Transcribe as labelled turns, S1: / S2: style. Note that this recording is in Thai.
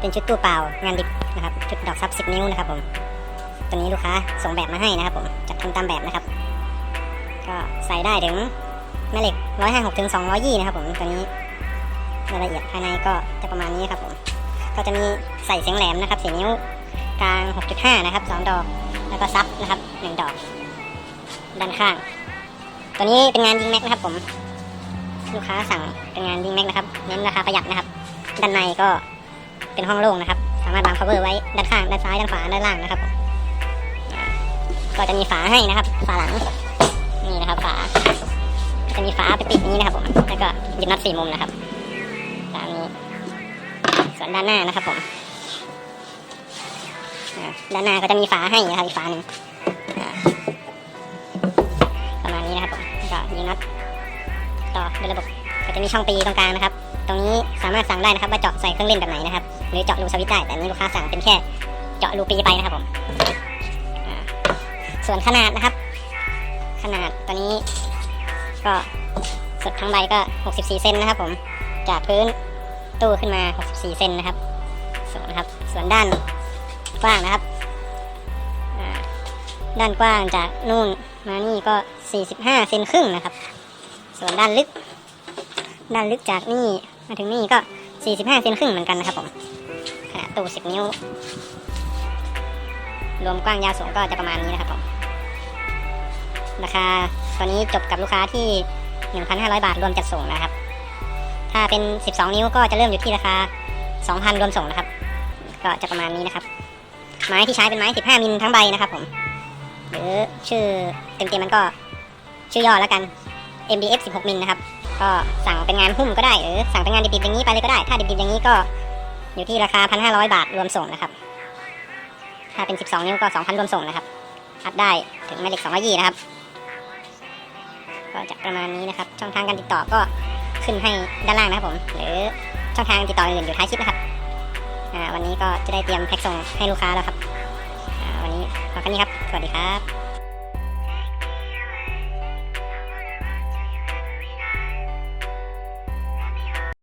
S1: เป็นชุดตู้เปล่างานดิบนะครับชุดดอกซับ10 นิ้วนะครับผมตัวนี้ลูกค้าส่งแบบมาให้นะครับผมจัดทำตามแบบนะครับ ก็ใส่ได้ถึงแม่เหล็ก 156ถึง220นะครับผมตัวนี้รายละเอียดภายในก็จะประมาณนี้ครับผมก็จะมีใส่เสียงแหลมนะครับ4นิ้วกลาง 6.5 นะครับ 2 ดอก แล้วก็ซับนะครับ 1 ดอก ด้านข้าง ตัวนี้เป็นงานยิงแม็กนะครับผม ลูกค้าสั่งเป็นงานยิงแม็กนะครับ เน้นราคาประหยัดนะครับ ด้านในก็ เป็นห้องโล่งนะครับ สามารถวาง cover ไว้ด้านข้างด้านซ้ายด้านขวาด้านล่างนะครับ ก็จะมีฝาให้นะครับ ฝาหลังนี่นะครับฝาจะมีฝาไปปิดอย่างนี้นะครับผมแล้วก็ยึดน็อตสี่มุมนะครับตามนี้ส่วนด้านหน้านะครับผมด้านหน้าก็จะมีฝาให้นะครับอีกฝาหนึ่งประมาณนี้นะครับผมแล้วก็ยิงน็อตต่อด้วยระบบก็จะมีช่องปีตรงกลางนะครับ ตรงนี้ามารถสั่งได้นะครับว่าเจาะใส่เครื่องเล่นแบบไหนนะครับหรือเจาะรูสวิตช์ได้แต่นี้ลูกค้าสั่งเป็นแค่ เจาะรูปีไปนะครับผมส่วนขนาดนะครับ ขนาดตัวนี้ ก็สุดทั้งใบก็ 64 เซนนะครับ ผม จากพื้นตู้ขึ้นมา 64 เซนนะครับสูงนะครับ ส่วนด้านกว้างนะครับด้านกว้างจากนู่นมานี่ก็ 45 เซนครึ่งนะครับ ส่วนด้านลึก ด้านลึกจากนี่ มาถึงนี่ก็ 45เซนครึ่งเหมือนกันนะครับผมขนาดตู้ 10 นิ้ว รวมกว้างยาวสูงก็จะประมาณนี้นะครับผมราคาตอนนี้จบกับลูกค้าที่ 1,500 บาทรวมจัดส่งนะครับ ถ้าเป็น 12 นิ้วก็จะเริ่มอยู่ที่ราคา 2,000 รวมส่งนะครับ ก็จะประมาณนี้นะครับ ไม้ที่ใช้เป็นไม้ 15 มิลทั้งใบนะครับผม หรือชื่อเต็มๆมันก็ชื่อย่อแล้วกัน MDF 16มิลนะครับก็สั่งเป็นงานหุ้มก็ได้หรือสั่งเป็นงานดิบๆอย่างนี้ไปเลยก็ได้ ถ้าดิบๆอย่างนี้ก็อยู่ที่ราคา 1,500 บาทรวมส่งนะครับ ถ้าเป็น 12 นิ้วก็ 2,000 รวมส่งนะครับอัดได้ถึงแม่เหล็ก220นะครับ ก็จะประมาณนี้นะครับ ช่องทางการติดต่อก็ขึ้นให้ด้านล่างนะครับผม หรือช่องทางติดต่ออื่นอยู่ท้ายคลิปนะครับอ่าวันนี้ก็จะได้เตรียมแพ็กส่งให้ลูกค้าแล้วครับวันนี้พอแค่นี้ครับ สวัสดีครับ